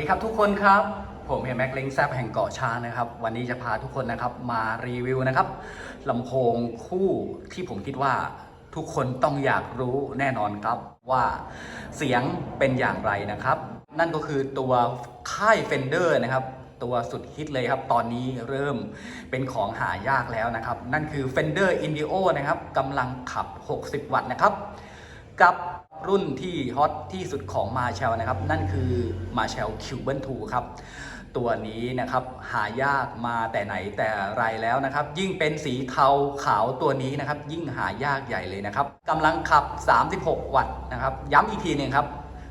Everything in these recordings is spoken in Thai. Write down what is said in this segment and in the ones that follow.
ดีครับทุกคนครับ ผมเฮยแม็กเล้งแซบแห่งเกาะช้างนะครับ วันนี้จะพาทุกคนนะครับมารีวิวนะครับลำโพงคู่ที่ผมคิดว่าทุกคนต้องอยากรู้แน่นอนครับว่าเสียงเป็นอย่างไรนะครับ นั่นก็คือตัวค่าย Fender นะครับตัวสุดฮิตเลยครับ ตอนนี้เริ่มเป็นของหายากแล้วนะครับ นั่นคือ Fender Indio นะครับกำลังขับ 60 วัตต์นะครับ กับ รุ่นที่ฮอตที่สุดของ Marshall นะครับ นั่นคือ Marshall Cuban 2ครับ ตัวนี้นะครับหายากมาแต่ไหนแต่ไรแล้วนะครับ ยิ่งเป็นสีเทาขาวตัวนี้นะครับ ยิ่งหายากใหญ่เลยนะครับกำลังขับ 36 วัตต์นะครับ ย้ำอีกทีหนึงครับ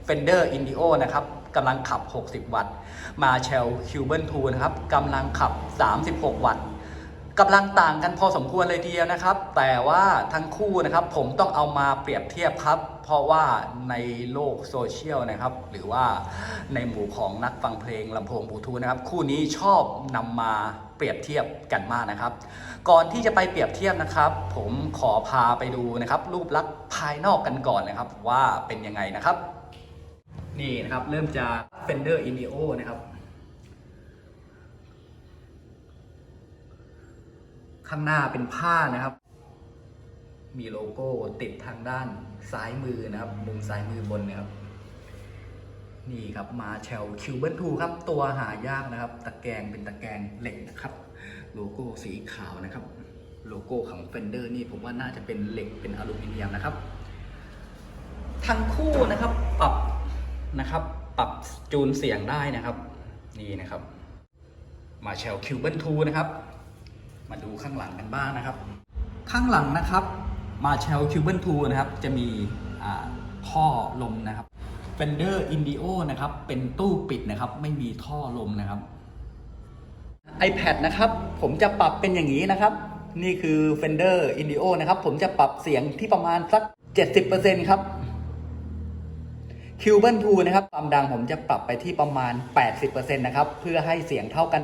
Fender Indio นะครับกำลังขับ 60 วัตต์ Marshall Cuban 2นะครับกำลังขับ 36 วัตต์ กำลังต่างกันพอสมควรเลยทีเดียวนะครับ แต่ว่าทั้งคู่นะครับผมต้องเอามาเปรียบเทียบครับ เพราะว่าในโลกโซเชียลนะครับ หรือว่าในหมู่ของนักฟังเพลงลำโพงบลูทูธนะครับ คู่นี้ชอบนำมาเปรียบเทียบกันมากนะครับ ก่อนที่จะไปเปรียบเทียบนะครับ ผมขอพาไปดูนะครับ รูปลักษณ์ภายนอกกันก่อนนะครับ ว่าเป็นยังไงนะครับ นี่นะครับเริ่มจาก Fender Indio นะครับ ข้างหน้าเป็นผ้านะครับ มีโลโก้ติดทางด้านซ้ายมือนะครับ มุมซ้ายมือบนนะครับ นี่ครับมาแชลคิวเบิลทูครับ ตัวหายากนะครับ ตะแกรงเป็นตะแกรงเหล็กนะครับ โลโก้สีขาวนะครับ โลโก้ของเฟนเดอร์นี่ผมว่าน่าจะเป็นเหล็กเป็นอลูมิเนียมนะครับ ทั้งคู่นะครับปรับนะครับ ปรับจูนเสียงได้นะครับ นี่นะครับมาแชลคิวเบิลทูนะครับ มาดูข้างหลังกันบ้างนะครับ ข้างหลังนะครับมาเชลคิวเบิลทูนะครับจะมีท่อลมนะครับ Fender Indio นะครับเป็นตู้ปิดนะครับ ไม่มีท่อลมนะครับ iPad นะครับผมจะปรับเป็นอย่างนี้นะครับ นี่คือ Fender Indio นะครับ ผมจะปรับเสียงที่ประมาณสัก 70%ครับ c u b a n 2นะครับความดังผมจะปรับไปที่ประมาณ 80%นะครับ เพื่อให้เสียงเท่ากัน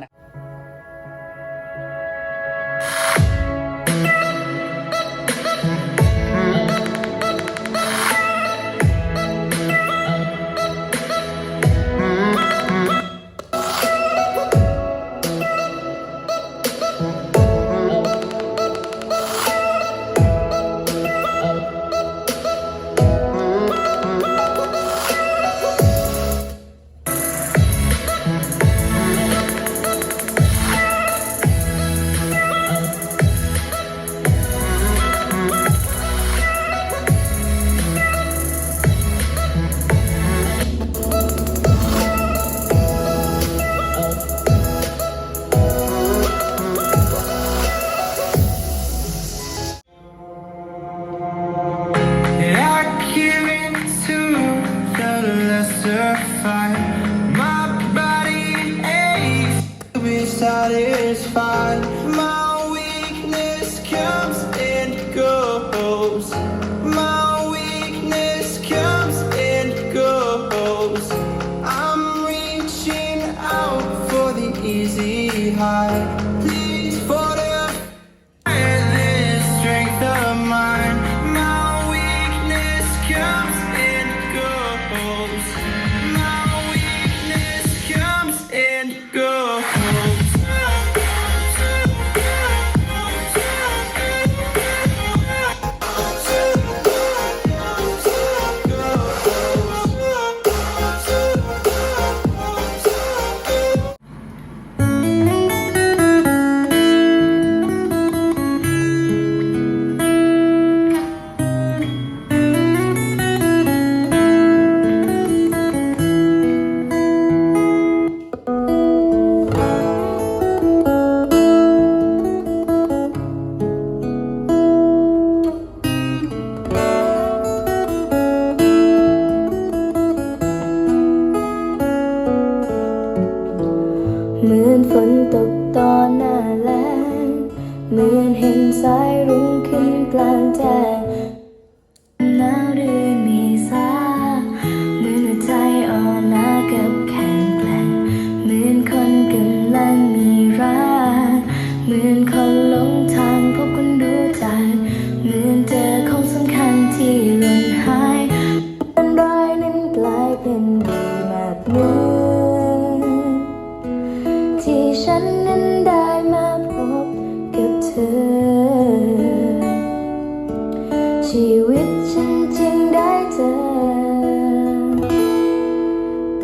เหมือนฝนตกตอนหน้าแล้งเหมือนเห็นสายรุ้งขึ้นกลางแจ้ง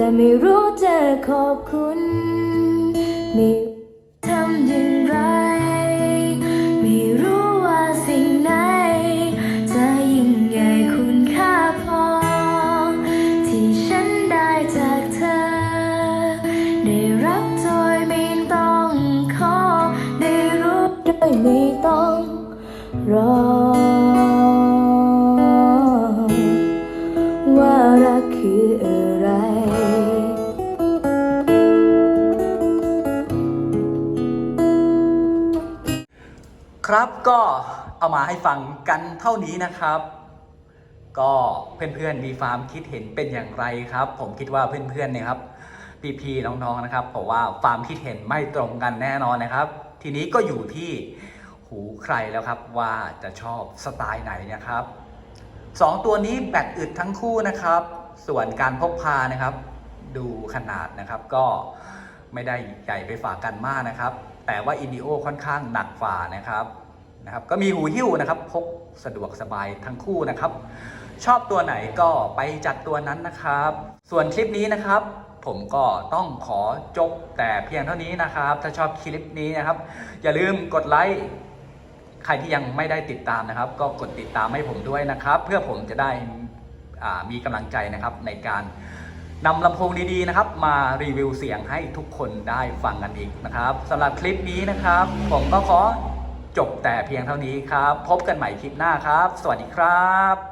่ไม่รู้จะขอบคุณไม่ทำอย่างไร ไม่รู้ว่าสิ่งไหน จะยิ่งใหญ่คุณค่าพอ ที่ฉันได้จากเธอ ได้รับโดยไม่ต้องขอ ได้รู้โดยไม่ต้องรอ ครับก็เอามาให้ฟังกันเท่านี้นะครับ ก็เพื่อนๆมีความคิดเห็นเป็นอย่างไรครับ ผมคิดว่าเพื่อนๆเนี่ยครับพี่ๆน้องๆนะครับผมว่าความคิดเห็นไม่ตรงกันแน่นอนนะครับ ทีนี้ก็อยู่ที่หูใครแล้วครับว่าจะชอบสไตล์ไหนนะครับสองตัวนี้แบตอึดทั้งคู่นะครับ ส่วนการพกพานะครับ ดูขนาดนะครับก็ ไม่ได้ใหญ่ไปฝากกันมากนะครับ แต่ว่าอินดิโอค่อนข้างหนักฝ่านะครับนะครับก็มีหูหิ้วนะครับพกสะดวกสบายทั้งคู่นะครับ ชอบตัวไหนก็ไปจัดตัวนั้นนะครับ ส่วนคลิปนี้นะครับ ผมก็ต้องขอจบแต่เพียงเท่านี้นะครับ ถ้าชอบคลิปนี้นะครับ อย่าลืมกดไลค์ใครที่ยังไม่ได้ติดตามนะครับ ก็กดติดตามให้ผมด้วยนะครับ เพื่อผมจะได้มีกำลังใจนะครับในการ นำลำโพงดีๆนะครับ มารีวิวเสียงให้ทุกคนได้ฟังกันอีกนะครับสำหรับคลิปนี้นะครับ ผมก็ขอจบแต่เพียงเท่านี้ครับ พบกันใหม่คลิปหน้าครับ สวัสดีครับ